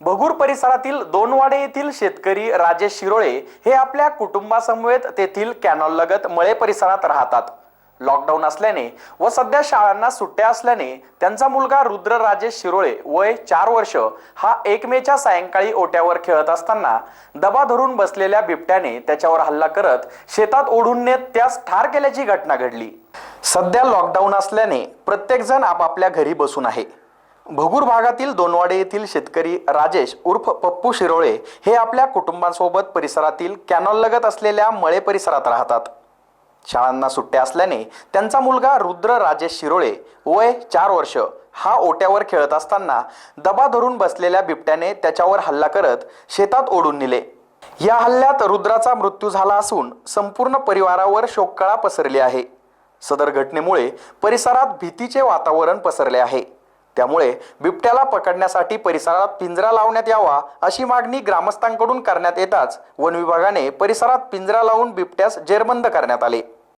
भगूर परिसरातील दोनवाडे येथील शेतकरी राजेश शिरोळे हे आपल्या कुटुंबासमवेत तेथील कॅनॉल लगत मळे परिसरात राहतात. लॉकडाऊन असल्याने व सध्या शाळांना सुट्ट्या असल्याने त्यांचा मुलगा रुद्र राजेश शिरोळे वय चार वर्ष हा एक मेच्या सायंकाळी ओट्यावर खेळत असताना दबा धरून बसलेल्या बिबट्याने त्याच्यावर हल्ला करत शेतात ओढून नेत त्यास ठार केल्याची घटना घडली. सध्या लॉकडाऊन असल्याने प्रत्येकजण आपापल्या घरी बसून आहे. भगूर भागातील दोनवाडे येथील शेतकरी राजेश उर्फ पप्पू शिरोळे हे आपल्या कुटुंबासोबत परिसरातील कॅनॉल लगत असलेल्या मळे परिसरात राहतात. शाळांना सुट्ट्या असल्याने त्यांचा मुलगा रुद्र राजेश शिरोळे वय चार वर्ष हा ओट्यावर खेळत असताना दबा धरून बसलेल्या बिबट्याने त्याच्यावर हल्ला करत शेतात ओढून नेले. या हल्ल्यात रुद्राचा मृत्यू झाला असून संपूर्ण परिवारावर शोककळा पसरली आहे. सदर घटनेमुळे परिसरात भीतीचे वातावरण पसरले आहे. त्यामुळे बिबट्याला पकडण्यासाठी परिसरात पिंजरा लावण्यात यावा अशी मागणी ग्रामस्थांकडून करण्यात येताच वन विभागाने परिसरात पिंजरा लावून बिबट्यास जेरबंद करण्यात आले.